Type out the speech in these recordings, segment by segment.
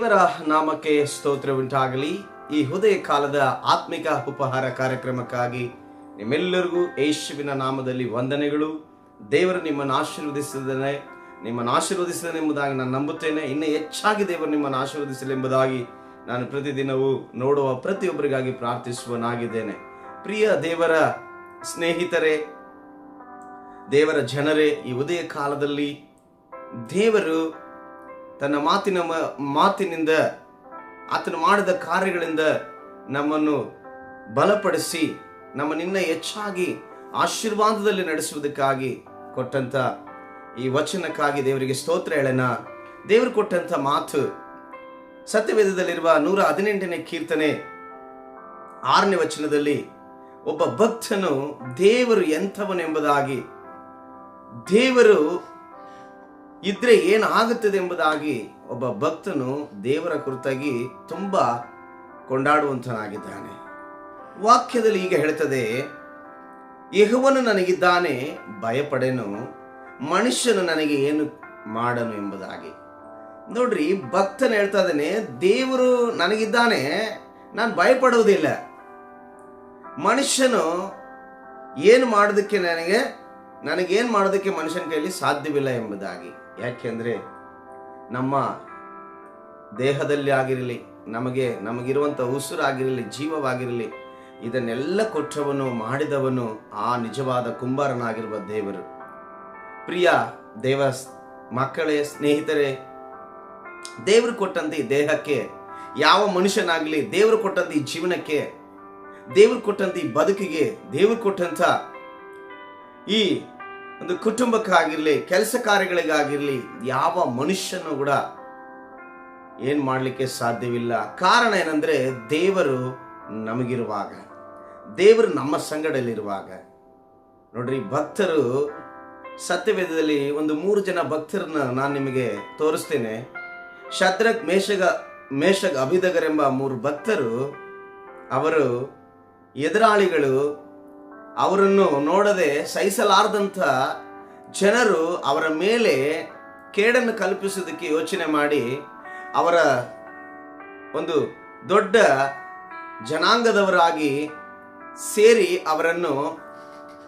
ದೇವರ ನಾಮಕ್ಕೆ ಸ್ತೋತ್ರ ಉಂಟಾಗಲಿ. ಈ ಉದಯ ಕಾಲದ ಆತ್ಮಿಕ ಉಪಹಾರ ಕಾರ್ಯಕ್ರಮಕ್ಕಾಗಿ ನಿಮ್ಮೆಲ್ಲರಿಗೂ ಯೇಸುವಿನ ನಾಮದಲ್ಲಿ ವಂದನೆಗಳು. ದೇವರು ನಿಮ್ಮನ್ನು ಆಶೀರ್ವದಿಸಿದನೆ. ನಿಮ್ಮನ್ನು ಆಶೀರ್ವದಿಸಿದ್ದಾನೆ ಎಂಬುದಾಗಿ ನಾನು ನಂಬುತ್ತೇನೆ. ಇನ್ನೂ ಹೆಚ್ಚಾಗಿ ದೇವರು ನಿಮ್ಮನ್ನು ಆಶೀರ್ವದಿಸಲಿ ಎಂಬುದಾಗಿ ನಾನು ಪ್ರತಿದಿನವೂ ನೋಡುವ ಪ್ರತಿಯೊಬ್ಬರಿಗಾಗಿ ಪ್ರಾರ್ಥಿಸುವನಾಗಿದ್ದೇನೆ ಪ್ರಿಯ ದೇವರ ಸ್ನೇಹಿತರೇ, ದೇವರ ಜನರೇ, ಈ ಉದಯ ಕಾಲದಲ್ಲಿ ದೇವರು ತನ್ನ ಮಾತಿನ ಮಾತಿನಿಂದ, ಆತನು ಮಾಡಿದ ಕಾರ್ಯಗಳಿಂದ ನಮ್ಮನ್ನು ಬಲಪಡಿಸಿ ನಮ್ಮನ್ನಿನ್ನ ಹೆಚ್ಚಾಗಿ ಆಶೀರ್ವಾದದಲ್ಲಿ ನಡೆಸುವುದಕ್ಕಾಗಿ ಕೊಟ್ಟಂತ ಈ ವಚನಕ್ಕಾಗಿ ದೇವರಿಗೆ ಸ್ತೋತ್ರ ಹೇಳೋಣ ದೇವರು ಕೊಟ್ಟಂತ ಮಾತು ಸತ್ಯವೇದದಲ್ಲಿರುವ ನೂರ ಹದಿನೆಂಟನೇ ಕೀರ್ತನೆ ಆರನೇ ವಚನದಲ್ಲಿ ಒಬ್ಬ ಭಕ್ತನು ದೇವರು ಎಂಥವನೆಂಬುದಾಗಿ ದೇವರು ಇದ್ರೆ ಏನಾಗುತ್ತದೆ ಎಂಬುದಾಗಿ ಒಬ್ಬ ಭಕ್ತನು ದೇವರ ಕುರಿತಾಗಿ ತುಂಬ ಕೊಂಡಾಡುವಂಥನಾಗಿದ್ದಾನೆ ವಾಕ್ಯದಲ್ಲಿ ಈಗ ಹೇಳ್ತದೆ, ಯಹುವನು ನನಗಿದ್ದಾನೆ, ಭಯಪಡೆನು, ಮನುಷ್ಯನು ನನಗೆ ಏನು ಮಾಡನು ಎಂಬುದಾಗಿ. ನೋಡ್ರಿ, ಭಕ್ತನು ಹೇಳ್ತಾ ಇದ್ದಾನೆ, ದೇವರು ನನಗಿದ್ದಾನೆ, ನಾನು ಭಯಪಡುವುದಿಲ್ಲ. ಮನುಷ್ಯನು ಏನು ಮಾಡೋದಕ್ಕೆ ನನಗೆ, ನನಗೇನು ಮಾಡೋದಕ್ಕೆ ಮನುಷ್ಯನ ಕೈಯಲ್ಲಿ ಸಾಧ್ಯವಿಲ್ಲ ಎಂಬುದಾಗಿ. ಯಾಕೆಂದ್ರೆ ನಮ್ಮ ದೇಹದಲ್ಲಿ ಆಗಿರಲಿ, ನಮಗೆ, ನಮಗಿರುವಂಥ ಉಸಿರಾಗಿರಲಿ, ಜೀವವಾಗಿರಲಿ, ಇದನ್ನೆಲ್ಲ ಕೊಟ್ಟವನು, ಮಾಡಿದವನು ಆ ನಿಜವಾದ ಕುಂಬಾರನಾಗಿರುವ ದೇವರು. ಪ್ರಿಯ ದೇವ ಮಕ್ಕಳೇ, ಸ್ನೇಹಿತರೇ, ದೇವರು ಕೊಟ್ಟಂತ ಈ ದೇಹಕ್ಕೆ ಯಾವ ಮನುಷ್ಯನಾಗಲಿ, ದೇವರು ಕೊಟ್ಟಂತ ಈ ಜೀವನಕ್ಕೆ, ದೇವರು ಕೊಟ್ಟಂತ ಈ ಬದುಕಿಗೆ, ದೇವರು ಕೊಟ್ಟಂತ ಈ ಒಂದು ಕುಟುಂಬಕ್ಕಾಗಿರಲಿ, ಕೆಲಸ ಕಾರ್ಯಗಳಿಗಾಗಿರಲಿ, ಯಾವ ಮನುಷ್ಯನೂ ಕೂಡ ಏನ್ ಮಾಡಲಿಕ್ಕೆ ಸಾಧ್ಯವಿಲ್ಲ. ಕಾರಣ ಏನಂದ್ರೆ, ದೇವರು ನಮಗಿರುವಾಗ, ದೇವರು ನಮ್ಮ ಸಂಗಡಲ್ಲಿರುವಾಗ. ನೋಡ್ರಿ, ಭಕ್ತರು ಸತ್ಯವೇದದಲ್ಲಿ ಒಂದು ಮೂರು ಜನ ಭಕ್ತರನ್ನ ನಾನು ನಿಮಗೆ ತೋರಿಸ್ತೇನೆ. ಶದ್ರಕ್, ಮೇಷಗ, ಮೇಷಗ್ ಅಭಿದಗರೆಂಬ ಮೂರು ಭಕ್ತರು, ಅವರು ಎದುರಾಳಿಗಳು ಅವರನ್ನು ನೋಡದೆ ಸಹಿಸಲಾರದಂಥ ಜನರು ಅವರ ಮೇಲೆ ಕೇಡನ್ನು ಕಲ್ಪಿಸೋದಕ್ಕೆ ಯೋಚನೆ ಮಾಡಿ ಅವರ ಒಂದು ದೊಡ್ಡ ಜನಾಂಗದವರಾಗಿ ಸೇರಿ ಅವರನ್ನು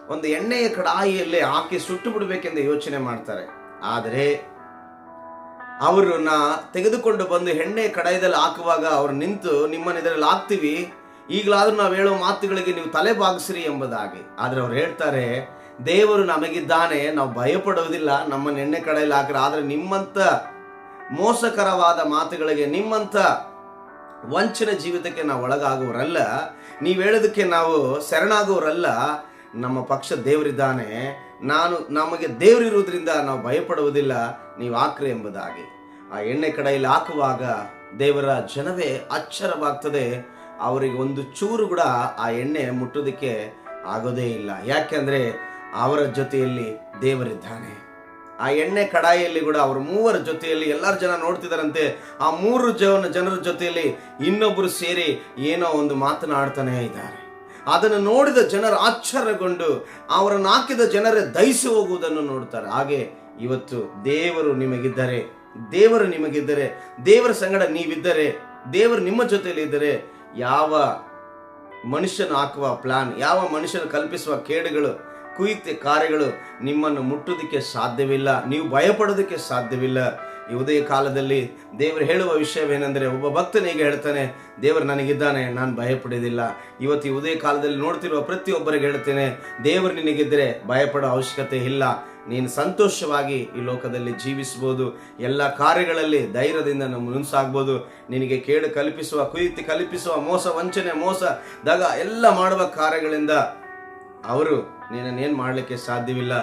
ಒಂದು ಎಣ್ಣೆಯ ಕಡಾಯಿಯಲ್ಲಿ ಹಾಕಿ ಸುಟ್ಟು ಬಿಡಬೇಕೆಂದು ಯೋಚನೆ ಮಾಡ್ತಾರೆ. ಆದರೆ ಅವರನ್ನ ತೆಗೆದುಕೊಂಡು ಬಂದು ಎಣ್ಣೆ ಕಡಾಯದಲ್ಲಿ ಹಾಕುವಾಗ ಅವರು ನಿಂತು, ನಿಮ್ಮನ್ನು ಇದರಲ್ಲಿ ಹಾಕ್ತೀವಿ ಈಗಲಾದ್ರೂ ನಾವು ಹೇಳೋ ಮಾತುಗಳಿಗೆ ನೀವು ತಲೆ ಬಾಗಿಸ್ರಿ ಎಂಬುದಾಗಿ. ಆದ್ರೆ ಅವ್ರು ಹೇಳ್ತಾರೆ, ದೇವರು ನಮಗಿದ್ದಾನೆ, ನಾವು ಭಯಪಡೋದಿಲ್ಲ ನಮ್ಮ ಎಣ್ಣೆ ಕಡೆಯಲ್ಲಿ ಹಾಕ್ರೆ, ಆದ್ರೆ ನಿಮ್ಮಂತ ಮೋಸಕರವಾದ ಮಾತುಗಳಿಗೆ, ನಿಮ್ಮಂತ ವಂಚನೆ ಜೀವಿತಕ್ಕೆ ನಾವು ಒಳಗಾಗುವರಲ್ಲ ನೀವು ಹೇಳೋದಕ್ಕೆ ನಾವು ಶರಣಾಗುವರಲ್ಲ ನಮ್ಮ ಪಕ್ಷ ದೇವರಿದ್ದಾನೆ, ನಾನು, ನಮಗೆ ದೇವರಿರುವುದರಿಂದ ನಾವು ಭಯಪಡುವುದಿಲ್ಲ, ನೀವು ಹಾಕ್ರಿ ಎಂಬುದಾಗಿ. ಆ ಎಣ್ಣೆ ಕಡೆಯಲ್ಲಿ ಹಾಕುವಾಗ ದೇವರ ಜನವೇ ಅಚ್ಚರವಾಗ್ತದೆ. ಅವರಿಗೆ ಒಂದು ಚೂರು ಕೂಡ ಆ ಎಣ್ಣೆ ಮುಟ್ಟೋದಕ್ಕೆ ಆಗೋದೇ ಇಲ್ಲ. ಯಾಕೆಂದ್ರೆ ಅವರ ಜೊತೆಯಲ್ಲಿ ದೇವರಿದ್ದಾನೆ. ಆ ಎಣ್ಣೆ ಕಡಾಯಿಯಲ್ಲಿ ಕೂಡ ಅವರು ಮೂವರ ಜೊತೆಯಲ್ಲಿ ಎಲ್ಲರ ಜನ ನೋಡ್ತಿದಾರಂತೆ. ಆ ಮೂರು ಜನ ಜನರ ಜೊತೆಯಲ್ಲಿ ಇನ್ನೊಬ್ಬರು ಸೇರಿ ಏನೋ ಒಂದು ಮಾತನಾಡ್ತಾನೆ ಇದ್ದಾರೆ. ಅದನ್ನು ನೋಡಿದ ಜನರು ಆಶ್ಚರ್ಯಗೊಂಡು ಅವರನ್ನು ಹಾಕಿದ ಜನರೇ ದಹಿಸಿ ಹೋಗುವುದನ್ನು ನೋಡ್ತಾರೆ. ಹಾಗೆ ಇವತ್ತು ದೇವರು ನಿಮಗಿದ್ದರೆ ದೇವರು ನಿಮಗಿದ್ದರೆ, ದೇವರ ಸಂಗಡ ನೀವಿದ್ದರೆ, ದೇವರು ನಿಮ್ಮ ಜೊತೆಯಲ್ಲಿ ಇದ್ದರೆ ಯಾವ ಮನುಷ್ಯನ ಹಾಕುವ ಪ್ಲಾನ್ ಯಾವ ಮನುಷ್ಯನ ಕಲ್ಪಿಸುವ ಕೇಡುಗಳು, ಕುಯುಕ್ತಿ ಕಾರ್ಯಗಳು ನಿಮ್ಮನ್ನು ಮುಟ್ಟುವುದಕ್ಕೆ ಸಾಧ್ಯವಿಲ್ಲ, ನೀವು ಭಯಪಡೋದಕ್ಕೆ ಸಾಧ್ಯವಿಲ್ಲ. ಉದಯ ಕಾಲದಲ್ಲಿ ದೇವರು ಹೇಳುವ ವಿಷಯವೇನೆಂದರೆ ಒಬ್ಬ ಭಕ್ತನಿಗೆ ಹೇಳ್ತಾನೆ, ದೇವರು ನನಗಿದ್ದಾನೆ, ನಾನು ಭಯಪಡೋದಿಲ್ಲ ಇವತ್ತು ಉದಯ ಕಾಲದಲ್ಲಿ ನೋಡ್ತಿರುವ ಪ್ರತಿಯೊಬ್ಬರಿಗೆ ಹೇಳ್ತೇನೆ, ದೇವರು ನಿನಗಿದ್ದರೆ ಭಯಪಡೋ ಅವಶ್ಯಕತೆ ಇಲ್ಲ. ನೀನು ಸಂತೋಷವಾಗಿ ಈ ಲೋಕದಲ್ಲಿ ಜೀವಿಸ್ಬೋದು ಎಲ್ಲ ಕಾರ್ಯಗಳಲ್ಲಿ ಧೈರ್ಯದಿಂದ ನಮ್ಮ ಮುನ್ಸಾಗ್ಬೋದು ನಿನಗೆ ಕೇಡು ಕಲ್ಪಿಸುವ ಕುಯಿತಿ ಕಲ್ಪಿಸುವ, ಮೋಸ, ವಂಚನೆ, ಮೋಸ, ದಗ ಎಲ್ಲ ಮಾಡುವ ಕಾರ್ಯಗಳಿಂದ ಅವರು ನೀನನ್ನೇನು ಮಾಡಲಿಕ್ಕೆ ಸಾಧ್ಯವಿಲ್ಲ.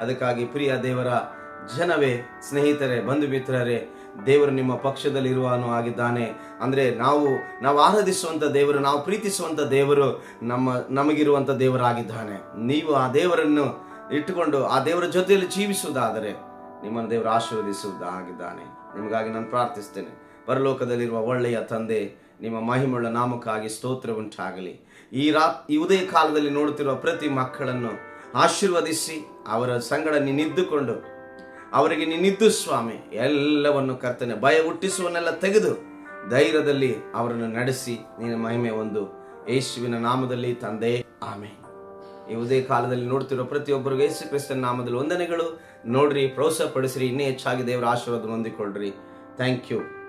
ಅದಕ್ಕಾಗಿ ಪ್ರಿಯ ದೇವರ ಜನವೇ, ಸ್ನೇಹಿತರೇ ಬಂಧು ಮಿತ್ರರೇ ದೇವರು ನಿಮ್ಮ ಪಕ್ಷದಲ್ಲಿ ಇರುವನು ಆಗಿದ್ದಾನೆ. ಅಂದರೆ ನಾವು ನಾವು ಆರಾಧಿಸುವಂಥ ದೇವರು, ನಾವು ಪ್ರೀತಿಸುವಂಥ ದೇವರು ನಮ್ಮ ನಮಗಿರುವಂಥ ದೇವರಾಗಿದ್ದಾನೆ. ನೀವು ಆ ದೇವರನ್ನು ಇಟ್ಟುಕೊಂಡು ಆ ದೇವರ ಜೊತೆಯಲ್ಲಿ ಜೀವಿಸುವುದಾದರೆ ನಿಮ್ಮನ್ನು ದೇವರು ಆಶೀರ್ವದಿಸುವುದಾಗಿದ್ದಾನೆ ನಿಮಗಾಗಿ ನಾನು ಪ್ರಾರ್ಥಿಸ್ತೇನೆ. ಪರಲೋಕದಲ್ಲಿರುವ ಒಳ್ಳೆಯ ತಂದೆ, ನಿಮ್ಮ ಮಹಿಮುಳ್ಳ ನಾಮಕ್ಕಾಗಿ ಸ್ತೋತ್ರ ಉಂಟಾಗಲಿ. ಈ ರಾ, ಈ ಉದಯ ಕಾಲದಲ್ಲಿ ನೋಡುತ್ತಿರುವ ಪ್ರತಿ ಮಕ್ಕಳನ್ನು ಆಶೀರ್ವದಿಸಿ ಅವರ ಸಂಗಡ ನೀನಿದ್ದುಕೊಂಡು ಅವರಿಗೆ ನೀನಿದ್ದು ಸ್ವಾಮಿ, ಎಲ್ಲವನ್ನು ಕರ್ತನೆ ಭಯ ಹುಟ್ಟಿಸುವನ್ನೆಲ್ಲ ತೆಗೆದು ಧೈರ್ಯದಲ್ಲಿ ಅವರನ್ನು ನಡೆಸಿ ನಿನ್ನ ಮಹಿಮೆ ಒಂದು ಯೇಸುವಿನ ನಾಮದಲ್ಲಿ ತಂದೆ. ಆಮೆ ಈ ಉದಯ ಕಾಲದಲ್ಲಿ ನೋಡ್ತಿರೋ ಪ್ರತಿಯೊಬ್ಬರಿಗೂ ಯೇಸು ಕ್ರಿಸ್ತನ ನಾಮದಲ್ಲಿ ವಂದನೆಗಳು. ನೋಡ್ರಿ ಪ್ರೋತ್ಸಾಹ ಪಡಿಸ್ರಿ ಇನ್ನೇ ಹೆಚ್ಚಾಗಿ ದೇವರ ಆಶೀರ್ವಾದ ಹೊಂದಿಕೊಳ್ಳ್ರಿ. Thank you